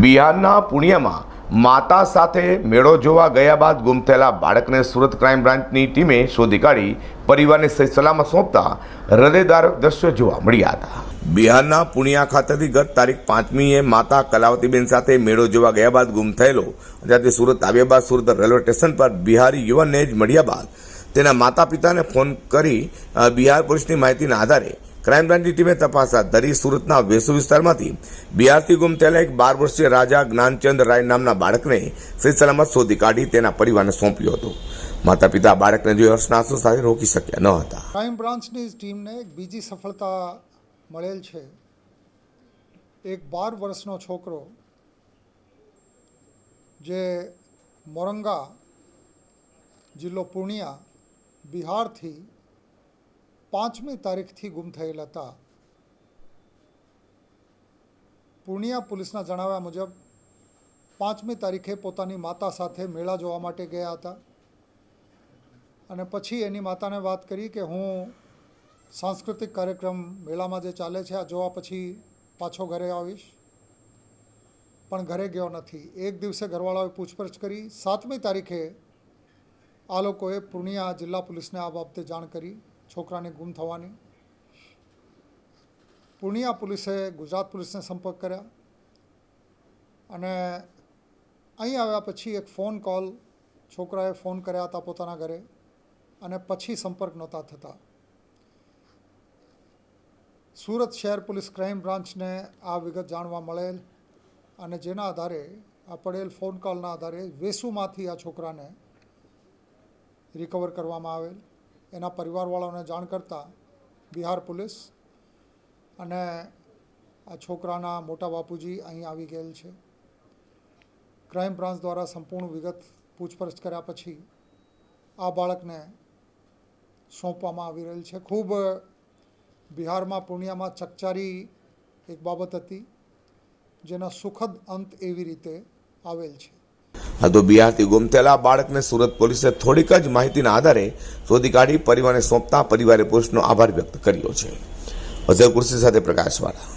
બિહારના પુણ્યમાં માતા સાથે મેળો જોવા ગયા બાદ ગુમ થયેલા બાળકને સુરત ક્રાઇમ બ્રાન્ચની ટીમે શોધી કાઢી પરિવારને સહી સલામત સોંપતા હૃદયદાર દ્રશ્યો જોવા મળ્યા હતા. બિહારના પુણ્યા ખાતેથી ગત તારીખ પાંચમીએ માતા કલાવતીબેન સાથે મેળો જોવા ગયા બાદ ગુમ થયેલો ત્યાંથી સુરત આવ્યા બાદ સુરત રેલવે સ્ટેશન પર બિહારી યુવાનને જ મળ્યા બાદ તેના માતા પિતાને ફોન કરી બિહાર પોલીસની માહિતીના આધારે ક્રાઇમ બ્રાન્ચની ટીમે તપાસ હાથ ધરી સુરતના વેસુ વિસ્તારમાંથી બિહારથી ગુમ થયેલા એક બાર વર્ષીય રાજા જ્ઞાનચંદ રાય નામના બાળકને સલામત શોધી કાઢી તેના પરિવારને સોંપ્યો હતો. માતા પિતા બાળકને જોઈ હર્ષના સાથે રોકી શક્યા ન હતા. ક્રાઇમ બ્રાન્ચની ટીમને એક બીજી સફળતા મળેલ છે. એક બાર વર્ષનો છોકરો જે મોરંગા જિલ્લો પૂર્ણિયા બિહારથી પાંચમી તારીખથી ગુમ થયેલ હતા. પૂર્ણિયા પોલીસના જણાવ્યા મુજબ, પાંચમી તારીખે પોતાની માતા સાથે મેળા જોવા માટે ગયા હતા. અને પછી એની માતાને વાત કરી કે, હું સાંસ્કૃતિક કાર્યક્રમ મેળામાં જે ચાલે છે, આ જોવા પછી પાછો ઘરે આવીશ. પણ ઘરે ગયો નથી. એક દિવસે ઘરવાળાઓએ પૂછપરછ કરી. સાતમી તારીખે આ લોકોએ પૂર્ણિયા જિલ્લા પોલીસને આ બાબતે જાણ કરી. છોકરાને ગુમ થવાની. પૂર્ણિયા પોલીસે ગુજરાત પોલીસને સંપર્ક કર્યા અને અહીં આવ્યા પછી એક ફોન કોલ છોકરાએ ફોન કર્યા હતા પોતાના ઘરે અને પછી સંપર્ક નહોતા થતા. સુરત શહેર પોલીસ ક્રાઇમ બ્રાન્ચને આ વિગત જાણવા મળેલ અને જેના આધારે આ પડેલ ફોન કોલના આધારે વેસુમાંથી આ છોકરાને રિકવર કરવામાં આવેલ. એના પરિવારવાળાઓને જાણ કરતાં બિહાર પોલીસ અને આ છોકરાના મોટા બાપુજી અહીં આવી ગયેલ છે. ક્રાઇમ બ્રાન્ચ દ્વારા સંપૂર્ણ વિગત પૂછપરછ કર્યા પછી આ બાળકને સોંપવામાં આવી રહેલ છે. ખૂબ બિહારમાં પૂર્ણિયામાં ચકચારી એક બાબત હતી, જેના સુખદ અંત એવી રીતે આવેલ છે. આ તો બિહારથી ગુમ થયેલા બાળકને સુરત પોલીસે થોડીક જ માહિતીના આધારે શોધી કાઢી પરિવારને સોંપતા પરિવારે પોલીસનો આભાર વ્યક્ત કર્યો છે. અઝર કુર્સી સાથે પ્રકાશવાળા.